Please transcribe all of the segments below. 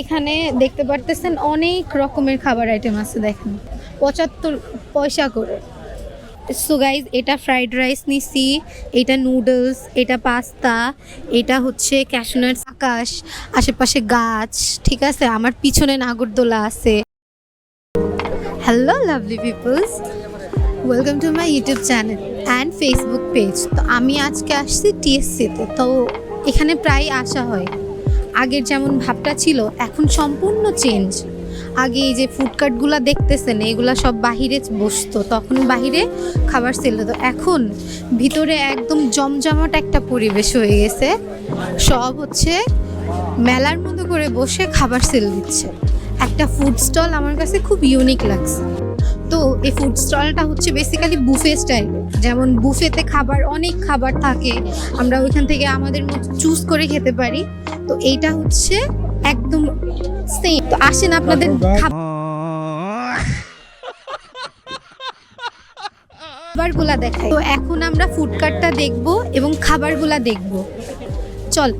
এখানে দেখতে পারতেছেন অনেক রকমের খাবার আইটেম আছে, দেখেন। পঁচাত্তর পয়সা করে। সো গাইজ এটা ফ্রাইড রাইস নিছি, এটা নুডলস এটা পাস্তা এটা হচ্ছে ক্যাশনাট আকাশ, আশেপাশে গাছ, ঠিক আছে? আমার পিছনে নাগরদোলা আছে। Hello lovely peoples welcome to my YouTube channel and Facebook page তো আমি আজকে আসছি টিএসসিতে তো এখানে প্রায় আসা হয়। আগের যেমন ভাবটা ছিল, এখন সম্পূর্ণ চেঞ্জ আগে এই যে ফুডকার্টগুলো দেখতেছেন, এগুলা সব বাহিরে বসতো, তখন বাহিরে খাবার সেল হতো। এখন ভিতরে একদম জমজমাট একটা পরিবেশ হয়ে গেছে। সব হচ্ছে মেলার মতো করে বসে খাবার সেল দিচ্ছে। একটা ফুড স্টল আমার কাছে খুব ইউনিক লাগছে। তো এই ফুড স্টলটা হচ্ছে বেসিক্যালি বুফে স্টাইল যেমন বুফেতে খাবার অনেক খাবার থাকে। আমরা ওইখান থেকে আমাদের মতো চুজ করে খেতে পারি। তো এইটা হচ্ছে একদম সেম তো আসেন আপনাদের খাবারগুলা দেখাই। তো এখন আমরা ফুড কার্টটা দেখব এবং খাবারগুলা দেখব। চল।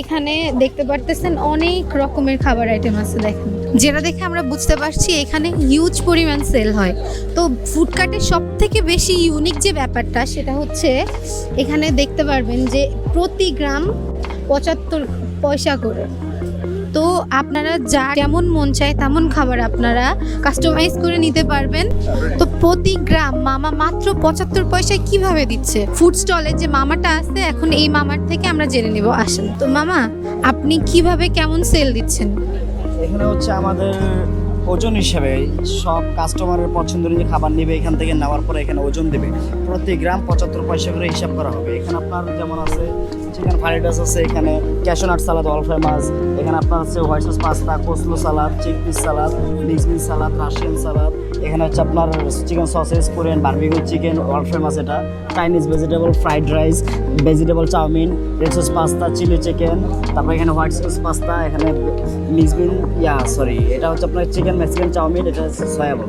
এখানে দেখতে পারতেছেন অনেক রকমের খাবার আইটেম আছে দেখেন। যেটা দেখে আমরা বুঝতে পারছি এখানে হিউজ পরিমাণ সেল হয়। তো ফুডকার্টের সব থেকে বেশি ইউনিক যে ব্যাপারটা, সেটা হচ্ছে এখানে দেখতে পারবেন যে প্রতি গ্রাম পঁচাত্তর পয়সা করে। তো আপনারা যা যেমন মন চায় তেমন খাবার আপনারা কাস্টমাইজ করে নিতে পারবেন। তো প্রতি গ্রাম মামা মাত্র পঁচাত্তর পয়সায় কীভাবে দিচ্ছে? ফুড স্টলে যে মামাটা আছে, এখন এই মামার থেকে আমরা জেনে নিব, আসেন। তো মামা, আপনি কীভাবে কেমন সেল দিচ্ছেন? এখানে হচ্ছে আমাদের ওজন হিসাবে সব কাস্টমারের পছন্দ অনুযায়ী খাবার নেবে, এখান থেকে নেওয়ার পরে এখানে ওজন দেবে। প্রতি গ্রাম পঁচাত্তর পয়সা করে হিসাব করা হবে। এখানে আপনার যেমন আছে চিকেন ফ্রাইড রাইস আছে, এখানে ক্যাশনাট সালাদ অল ফেমাস এখানে আপনার আছে white sauce pasta, coleslaw salad, chickpea salad, mix bean salad, Russian salad, এখানে হচ্ছে আপনার chicken sausages, Korean barbecue chicken all famous এটা, Chinese vegetable fried rice vegetable chow mein red sauce pasta chilli chicken তারপর এখানে white sauce pasta, এখানে mix bean yeah sorry এটা হচ্ছে আপনার চিকেন মেক্সিকান চাউমিন, এটা হচ্ছে সয়াবল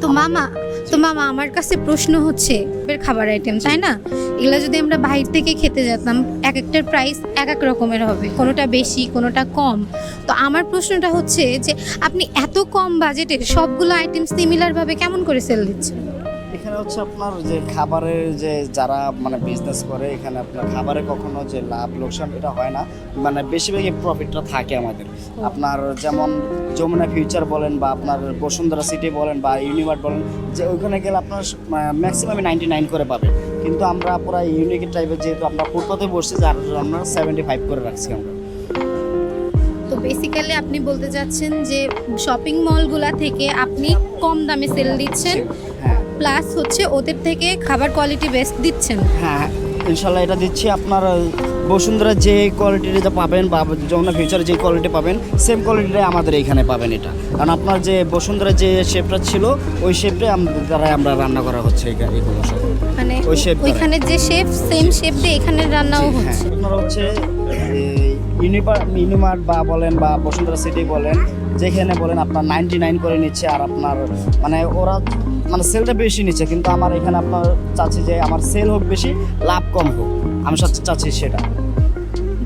তো মামা তো মামা, আমার কাছে প্রশ্ন হচ্ছে, এর খাবার আইটেম তাই না? এগুলো যদি আমরা বাইরে থেকে খেতে যেতাম এক একটার প্রাইস এক এক রকমের হবে, কোনোটা বেশি, কোনোটা কম। তো আমার প্রশ্নটা হচ্ছে যে, আপনি এত কম বাজেটের সবগুলো আইটেম সিমিলারভাবে কেমন করে সেল দিচ্ছেন? হচ্ছে আপনার যে খাবারের যে যারা মানে বিজনেস করে এখানে আপনার খাবারে কখনো যে লাভ লোকসান এটা হয় না। মানে বেশিরভাগই প্রফিটটা থাকে আমাদের। আপনার যেমন যমুনা ফিউচার বলেন বা আপনার বসুন্ধরা সিটি বলেন বা ইউনিভার্ট বলেন যে ওইখানে গেলে আপনার ম্যাক্সিমাম নাইনটি নাইন করে পাবেন কিন্তু আমরা পুরো ইউনিক টাইপের যেহেতু আমরা ফুটপাতে বসছি যার জন্য আমরা সেভেন্টি ফাইভ করে রাখছি আমরা। তো বেসিক্যালি আপনি বলতে চাচ্ছেন যে শপিং মলগুলা থেকে আপনি কম দামে সেল দিচ্ছেন? প্লাস হচ্ছে ওদের থেকে খাবার কোয়ালিটি বেস্ট দিচ্ছেন। হ্যাঁ ইনশাল্লাহ এটা দিচ্ছি। আপনার বসুন্ধরা যে কোয়ালিটির যা পাবেন বা যমুনা ফিউচারে যে কোয়ালিটি পাবেন সেম কোয়ালিটিটাই আমাদের এখানে পাবেন এটা। কারণ আপনার যে বসুন্ধরা যে শেপটা ছিল ওই শেপটাই দ্বারাই আমরা রান্না করা হচ্ছে এগুলো সব। মানে ওই শেপ। ওইখানে যে শেপ সেম শেপ দিয়ে এখানে রান্নাও হ্যাঁ। হচ্ছে। আপনার হচ্ছে ইউনিপার ইউনিমার্ট বা বলেন বা বসুন্ধরা সিটি বলেন, যেখানে বলেন আপনার নাইনটি নাইন করে নিচ্ছে আর আপনার মানে ওরা মানে সেলটা বেশি নিচ্ছে, কিন্তু আমার এখানে আপনার চাচ্ছি যে আমার সেল হোক বেশি, লাভ কম হোক। আমি চাচ্ছি সেটা।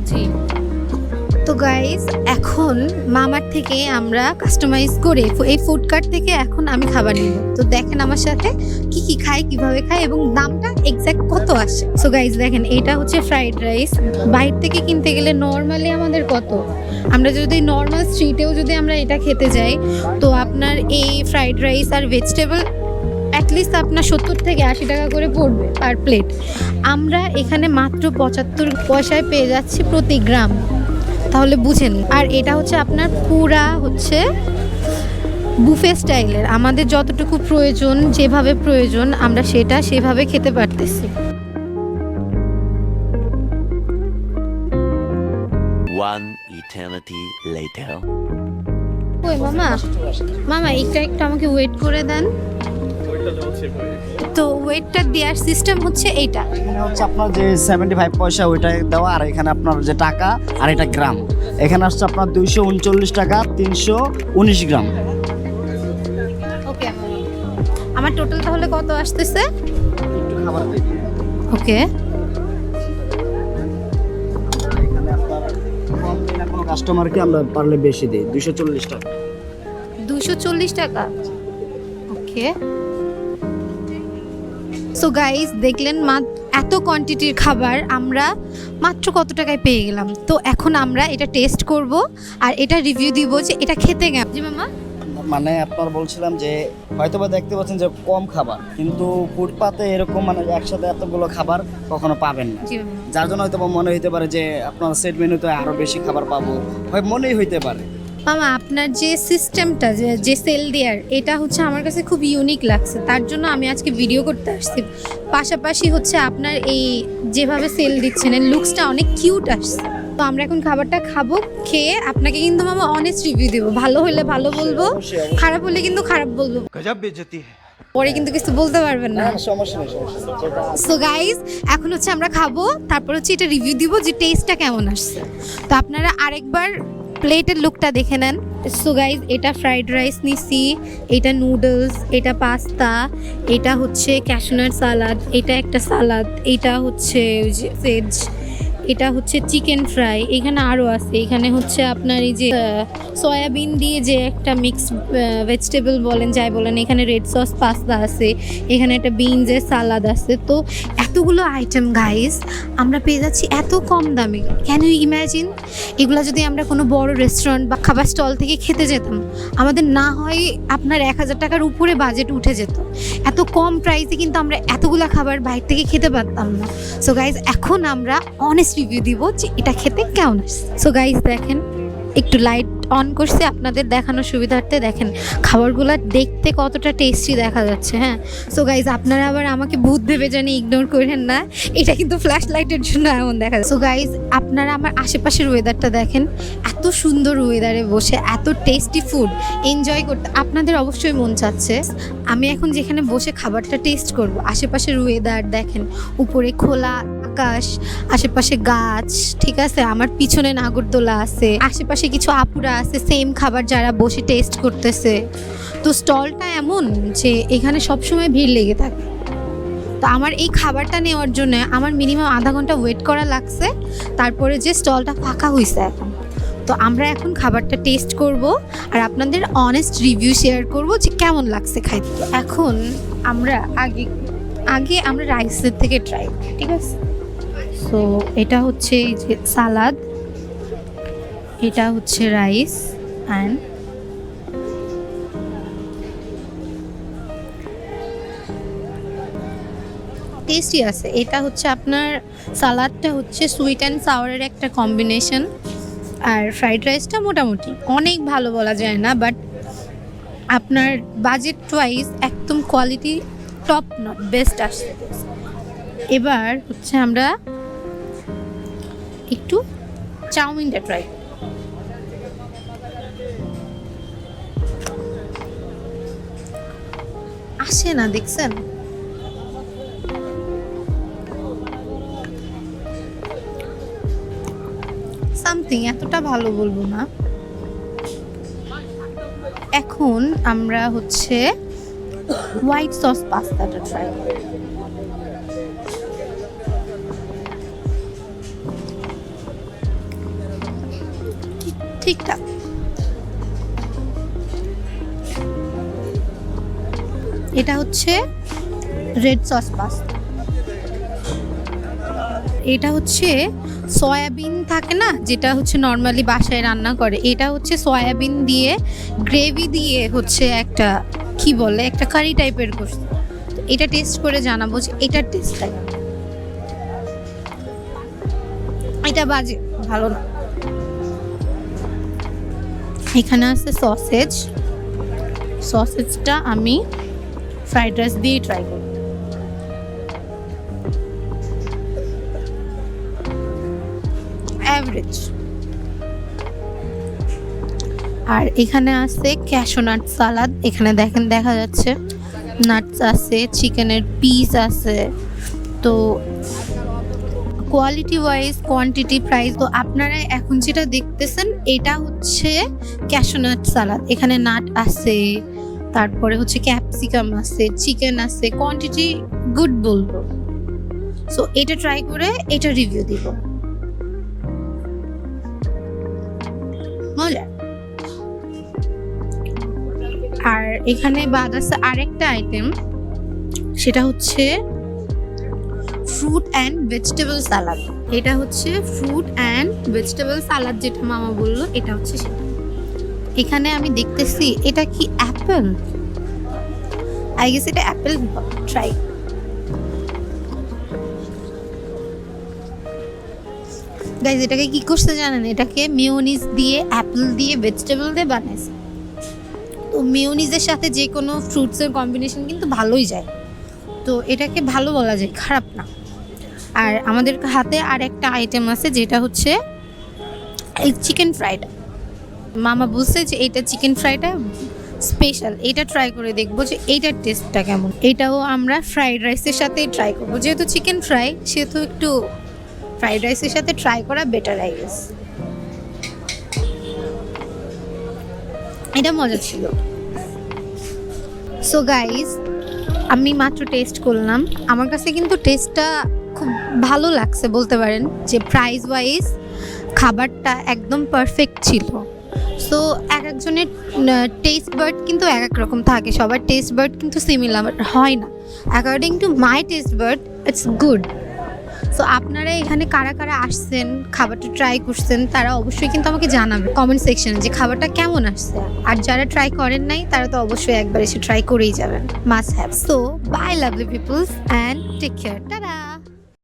জি। তো গাইস এখন মামার থেকে আমরা কাস্টমাইজ করে এই ফুড কার্ট থেকে এখন আমি খাবার নিব। তো দেখেন আমার সাথে কি কি খায়, কীভাবে খায় এবং দামটা এক্স্যাক্ট কত আসে। সো গাইস দেখেন, এটা হচ্ছে ফ্রাইড রাইস বাইরে থেকে কিনতে গেলে নর্মালি আমাদের কত? আমরা যদি নর্মাল স্ট্রিটেও যদি আমরা এটা খেতে যাই, তো আপনার এই ফ্রাইড রাইস আর ভেজিটেবল অ্যাটলিস্ট আপনার সত্তর থেকে আশি টাকা করে পড়বে পার প্লেট আমরা এখানে মাত্র পঁচাত্তর পয়সায় পেয়ে যাচ্ছি প্রতি গ্রাম। তাহলে বুঝেন। আর এটা হচ্ছে আপনার পুরা হচ্ছে বুফে স্টাইলের। আমাদের যতটুকু প্রয়োজন যেভাবে প্রয়োজন আমরা সেটা সেভাবে খেতে পারতেছি। One eternity later. ওই মামা মামা এইটা একটু আমাকে ওয়েট করে দেন। তো ওয়েটটা দেওয়ার সিস্টেম হচ্ছে এইটা। হচ্ছে আপনার যে সেভেন্টি ফাইভ পয়সা ওইটা দেওয়া আর এখানে আপনার যে টাকা আর এটা গ্রাম। এখানে আসছে আপনার দুইশো উনচল্লিশ টাকা তিনশো উনিশ গ্রাম। ওকে আমার টোটাল তাহলে কত আসতেছে? ওকে। কাস্টমারকে আমরা পারলে বেশি দিই দুশো চল্লিশ টাকা। দুশো চল্লিশ টাকা। ওকে। সো গাইস দেখলেন মা এত কোয়ান্টিটির খাবার আমরা মাত্র কত টাকায় পেয়ে গেলাম। তো এখন আমরা এটা টেস্ট করব আর এটা রিভিউ দিব যে এটা খেতে কেমন। জি মামা। মানে আপনার বলছিলাম যে হয়তোবা দেখতে পাচ্ছেন যে কম খাবার কিন্তু ফুটপাতে এরকম মানে একসাথে এতগুলো খাবার কখনো পাবেন না। যার জন্য হয়তো বা মনে হইতে পারে যে আপনার সেট মেনুতে আরও বেশি খাবার পাবো হয় মনেই হইতে পারে। মামা আপনার যে সিস্টেমটা যে সেল দেওয়ার এটা হচ্ছে আমার কাছে খুব ইউনিক লাগছে। তার জন্য আমি আজকে ভিডিও করতে আসছি। পাশাপাশি হচ্ছে আপনার এই যেভাবে সেল দিচ্ছেন এর লুকসটা অনেক কিউট আসছে। তো আমরা এখন খাবারটা খাব খেয়ে আপনাকে কিন্তু মামা অনেস্ট রিভিউ দেবো। ভালো হলে ভালো বলব খারাপ হলে কিন্তু খারাপ বলব। পরে কিন্তু কিছু বলতে পারবেন না। সো গাইজ এখন হচ্ছে আমরা খাব তারপর হচ্ছে এটা রিভিউ দিব যে টেস্টটা কেমন আসছে। তো আপনারা আরেকবার প্লেটের লুকটা দেখে নেন। সো গাইজ এটা ফ্রাইড রাইস নিছি, এটা নুডলস এটা পাস্তা এটা হচ্ছে ক্যাশনার সালাদ এটা একটা সালাদ এটা হচ্ছে ভেজ এটা হচ্ছে চিকেন ফ্রাই, এখানে আরও আছে। এখানে হচ্ছে আপনার এই যে সয়াবিন দিয়ে যে একটা মিক্স ভেজিটেবল বলেন, যাই বলেন, এখানে রেড সস পাস্তা আছে, এখানে একটা বিনসের সালাদ আছে। তো এতগুলো আইটেম গাইস আমরা পেয়ে যাচ্ছি এত কম দামে। ক্যান ইউ ইম্যাজিন এগুলো যদি আমরা কোনো বড় রেস্টুরেন্ট বা খাবার স্টল থেকে খেতে যেতাম, আমাদের না হয় আপনার এক হাজার টাকার উপরে বাজেট উঠে যেত। এত কম প্রাইসে কিন্তু আমরা এতগুলো খাবার বাইরে থেকে খেতে পারতাম না। সো গাইজ এখন আমরা অনেস্ট রিভিউ দিব যে এটা খেতে কেমন আসছে সো গাইজ দেখেন, একটু লাইট অন করছে, আপনাদের দেখানোর সুবিধার্থে দেখেন, খাবারগুলো দেখতে কতটা টেস্টি দেখা যাচ্ছে হ্যাঁ? সো গাইজ আপনারা আবার আমাকে ভূত ভেবে জানি ইগনোর করেন না, এটা কিন্তু ফ্ল্যাশ লাইটের জন্য এমন দেখা যায়। সো গাইজ আপনারা আমার আশেপাশের ওয়েদারটা দেখেন, এত সুন্দর ওয়েদারে বসে, এত টেস্টি ফুড এনজয় করতে, আপনাদের অবশ্যই মন চাচ্ছে। আমি এখন যেখানে বসে খাবারটা টেস্ট করব, আশেপাশের ওয়েদার দেখেন, উপরে খোলা আকাশ, আশেপাশে গাছ, ঠিক আছে? আমার পিছনে নাগরদোলা আছে। আশেপাশে কিছু আপুরা আছে সেম খাবার যারা বসে টেস্ট করতেছে। তো স্টলটা এমন যে এখানে সবসময় ভিড় লেগে থাকে। তো আমার এই খাবারটা নেওয়ার জন্য আমার মিনিমাম আধা ঘণ্টা ওয়েট করা লাগছে। তারপরে যে স্টলটা ফাঁকা হয়েছে এখন। তো আমরা এখন খাবারটা টেস্ট করব আর আপনাদের অনেস্ট রিভিউ শেয়ার করব যে কেমন লাগছে খাইতে। এখন আমরা আগে আগে আমরা রাইসের থেকে ট্রাই ঠিক আছে? সো এটা হচ্ছে এই যে সালাদ, এটা হচ্ছে রাইস অ্যান্ড টেস্টি আছে। এটা হচ্ছে আপনার সালাদটা হচ্ছে সুইট অ্যান্ড সাওয়ারের একটা কম্বিনেশন আর ফ্রাইড রাইসটা মোটামুটি। অনেক ভালো বলা যায় না বাট আপনার বাজেট ওয়াইজ একদম কোয়ালিটি টপ নট বেস্ট আসছে। এবার হচ্ছে আমরা একটু চাউমিনটা ট্রাই আসে না, দেখছেন? সামথিং এতটা ভালো বলব না। এখন আমরা হচ্ছে হোয়াইট সস পাস্তাটা ট্রাই ঠিকঠাক। এটা হচ্ছে রেড সস পাস্তা। এটা হচ্ছে সয়াবিন থাকে না, যেটা হচ্ছে নর্মালি বাসায় রান্না করে, এটা হচ্ছে সয়াবিন দিয়ে গ্রেভি দিয়ে হচ্ছে একটা, কি বলে, একটা কারি টাইপের করছে এটা টেস্ট করে জানাব যে এটার টেস্টটা এটা বাজে, ভালো না। এখানে আছে সসেজ সসেজটা আমি ফ্রাইড রাইস দিয়ে ট্রাই করব। অ্যাভারেজ আর এখানে আছে ক্যাশো নাট সালাদ এখানে দেখেন, দেখা যাচ্ছে নাটস আছে চিকেনের পিস আছে। তো কোয়ালিটি ওয়াইজ কোয়ান্টিটি প্রাইস তো আপনারা এখন যেটা দেখতেছেন, এটা হচ্ছে ক্যাশোনাট সালাদ এখানে নাট আছে, তারপরে হচ্ছে ক্যাপসিকাম আছে চিকেন আছে কোয়ান্টিটি গুড বলব। সো এটা ট্রাই করে এটা রিভিউ দিব। মজা। আর এখানে বাদ আছে আরেকটা আইটেম সেটা হচ্ছে ফ্রুট অ্যান্ড ভেজিটেবল সালাদ এটা হচ্ছে ফ্রুট অ্যান্ড ভেজিটেবল সালাদ যেটা মামা বলল, এটা হচ্ছে সেটা। এখানে আমি দেখতেছি, এটা কি অ্যাপেল আই গেস এটা অ্যাপেল ট্রাই গাইজ এটাকে কি করছে জানেন? এটাকে মিওনিজ দিয়ে অ্যাপেল দিয়ে ভেজিটেবল দিয়ে বানাইছে। তো মিওনিজের সাথে যে কোনো ফ্রুটসের কম্বিনেশন কিন্তু ভালোই যায়। তো এটাকে ভালো বলা যায়, খারাপ না। আর আমাদের হাতে আর একটা আইটেম আছে, যেটা হচ্ছে এই চিকেন ফ্রাইড মামা বলছে যে এটা চিকেন ফ্রাইটা স্পেশাল এটা ট্রাই করে দেখব যে এইটার টেস্টটা কেমন। এটাও আমরা ফ্রাইড রাইসের সাথেই ট্রাই করব। যেহেতু চিকেন ফ্রাই সেহেতু একটু ফ্রাইড রাইসের সাথে ট্রাই করা বেটার আই গেস এটা মজা ছিল। সো গাইস আমি মাত্র টেস্ট করলাম। আমার কাছে কিন্তু টেস্টটা খুব ভালো লাগছে বলতে পারেন যে প্রাইস ওয়াইজ খাবারটা একদম পারফেক্ট ছিল। সো এক একজনের টেস্ট বার্ড কিন্তু এক এক রকম থাকে। সবার টেস্ট বার্ড কিন্তু সিমিলার হয় না। According to my taste bud it's good so আপনারা এখানে কারা কারা আসছেন, খাবারটা ট্রাই করছেন, তারা অবশ্যই কিন্তু আমাকে জানাবে কমেন্ট সেকশনে যে খাবারটা কেমন আসছে। আর যারা ট্রাই করেন নাই, তারা তো অবশ্যই একবার এসে ট্রাই করেই যাবেন। Must have so bye lovely peoples and take care tata